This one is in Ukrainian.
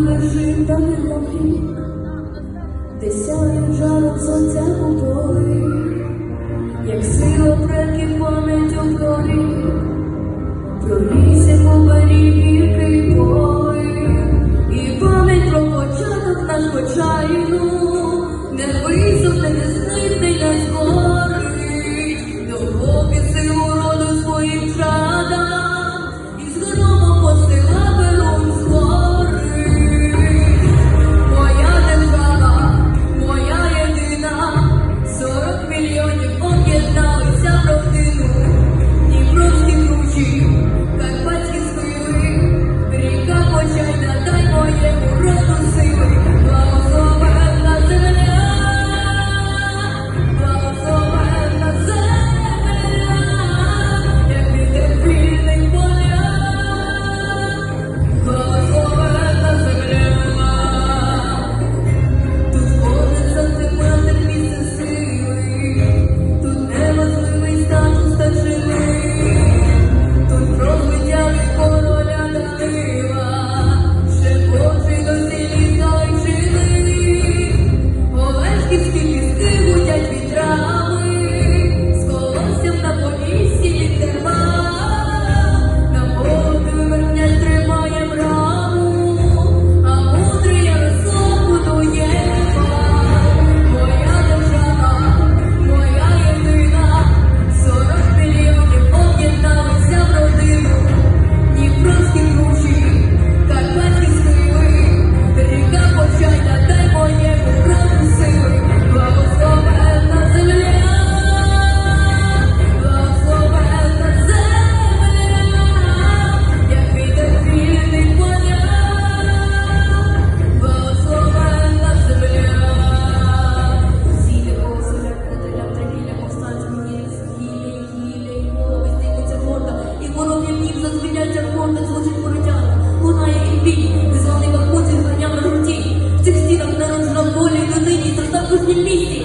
лежить та не боки, десятим жаром сонця у ilícitos